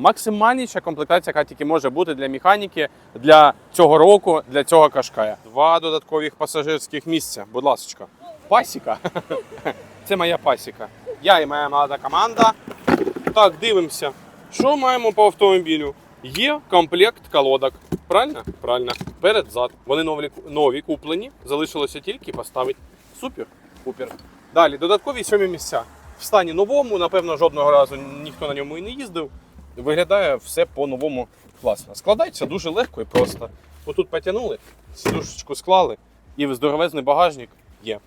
Максимальніша комплектація, яка тільки може бути для механіки для цього року, для цього кашкая. Два додаткових пасажирських місця. Будь ласка. Пасіка. Це моя пасіка. Я і моя молода команда. Так, дивимося. Що маємо по автомобілю? Є комплект колодок. Правильно? Правильно. Перед зад. Вони нові, нові куплені. Залишилося тільки поставити. Супер. Супер. Далі, додаткові сьомі місця. В стані новому, напевно, жодного разу ніхто на ньому і не їздив. Виглядає все по-новому класно. Складається дуже легко і просто. Отут потягнули, сідушечку склали, і здоровезний багажник є.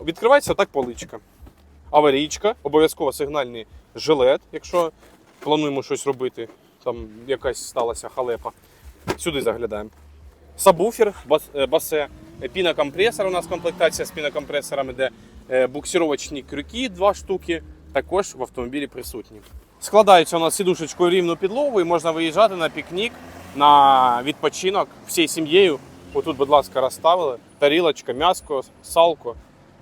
Відкривається так поличка. Аварійка, обов'язково сигнальний жилет, якщо плануємо щось робити, там якась сталася халепа. Сюди заглядаємо. Сабвуфер, е, басе, пінокомпресор. У нас комплектація з пінокомпресорами, де е, буксировочні крюки, два штуки, також в автомобілі присутні. Складається у нас сідушечкою рівну підлогу і можна виїжджати на пікнік, на відпочинок всією сім'єю. Отут, будь ласка, розставили. Тарілочка, м'яско, салко,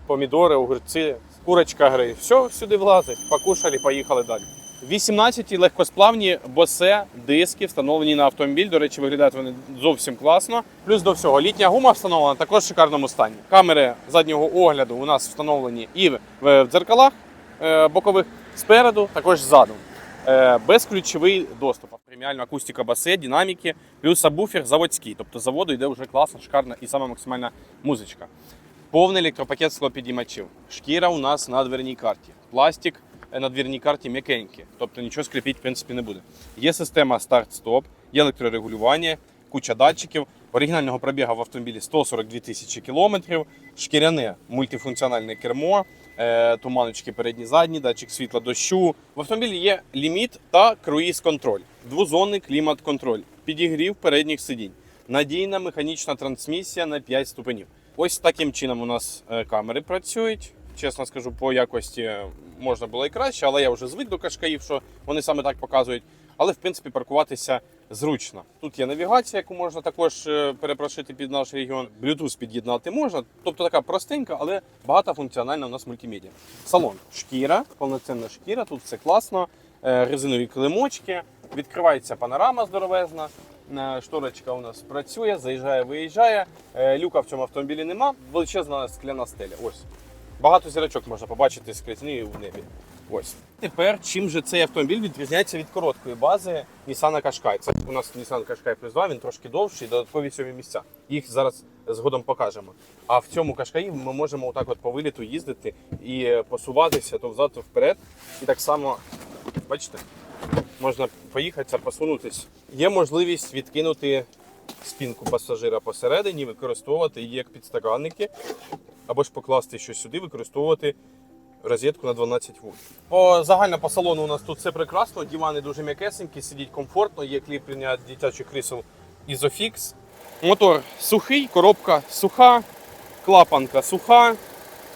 помідори, огурці, курочка гриль. Все сюди влазить. Покушали, поїхали далі. 18 легкосплавні босе диски встановлені на автомобіль. До речі, виглядають вони зовсім класно. Плюс до всього літня гума встановлена також в шикарному стані. Камери заднього огляду у нас встановлені і в в дзеркалах е, бокових спереду, також ззаду. Е, Безключовий доступ. Преміальна акустика басе, динаміки, плюс сабвуфер заводський. Тобто заводу йде вже класна, шикарна і сама максимальна музичка. Повний електропакет склопідіймачів. Шкіра у нас на дверній карті. Пластик е, на дверній карті м'якенький, тобто нічого скрипіть в принципі не буде. Є система старт-стоп, є електрорегулювання, куча датчиків. Оригінального пробігу в автомобілі 142 тисячі кілометрів, шкіряне мультифункціональне кермо, е, туманочки передні задні, датчик світла дощу. В автомобілі є ліміт та круїз-контроль, двозонний клімат-контроль, підігрів передніх сидінь, надійна механічна трансмісія на 5 ступенів. Ось таким чином у нас е, камери працюють. Чесно скажу, по якості можна було і краще, але я вже звик до кашкаїв, що вони саме так показують. Але в принципі паркуватися зручно. Тут є навігація, яку можна також е, перепрошити під наш регіон. Bluetooth під'єднати можна. Тобто така простенька, але багатофункціональна у нас мультимедіа. Салон шкіра, повноцінна шкіра, тут все класно. Е, Резинові килимочки, відкривається панорама здоровезна. Е, Шторочка у нас працює, заїжджає, виїжджає. Люка в цьому автомобілі нема. Величезна скляна стеля. Ось. Багато зірочок можна побачити скрізні в небі. Ось. Тепер чим же цей автомобіль відрізняється від короткої бази Nissan Qashqai? Це у нас Nissan Qashqai Plus 2, він трошки довший, додаткові сьомі місця. Їх зараз згодом покажемо. А в цьому Qashqai ми можемо отак от по виліту їздити і е, посуватися то взад, то вперед. І так само, бачите, можна поїхатися, посунутись. Є можливість відкинути спинку пасажира посередині, використовувати її як підстаканники, або ж покласти щось сюди, використовувати розетку на 12 вольт. По загально по салону у нас тут все прекрасно. Дивани дуже м'якесенькі, сидіть комфортно, є кріплення дитячих крісел Isofix. Мотор сухий, коробка суха, клапанка суха.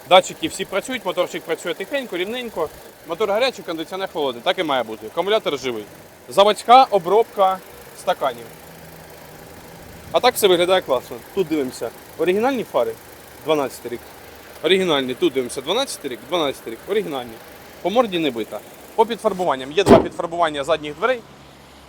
Датчики всі працюють, моторчик працює тихенько, рівненько. Мотор гарячий, кондиціонер холодний, так і має бути. Акумулятор живий. Заводська обробка стаканів. А так все виглядає класно. Тут дивимося. Оригінальні фари 12 рік. Оригінальні. Тут дивимося 12 рік, 12 рік. Оригінальні. По морді не бита. По підфарбуванням. Є два підфарбування задніх дверей,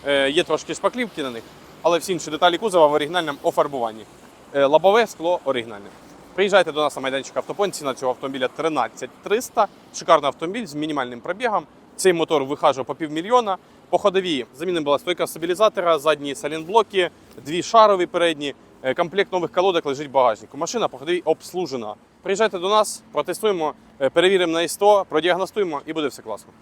е, є трошки шпаклівки на них, але всі інші деталі кузова в оригінальному офарбуванні. Е, Лобове скло оригінальне. Приїжджайте до нас на майданчик автопон. Ціна цього автомобіля 13 300. Шикарний автомобіль з мінімальним пробігом. Цей мотор вихажує по півмільйона. По ходовій замінена була стойка стабілізатора, задні салінблоки, дві шарові передні. Е, Комплект нових колодок лежить в багажнику. Машина по ходовій обслужена. Приїжджайте до нас, протестуємо, е, перевіримо на ІСТО, продіагностуємо і буде все класно.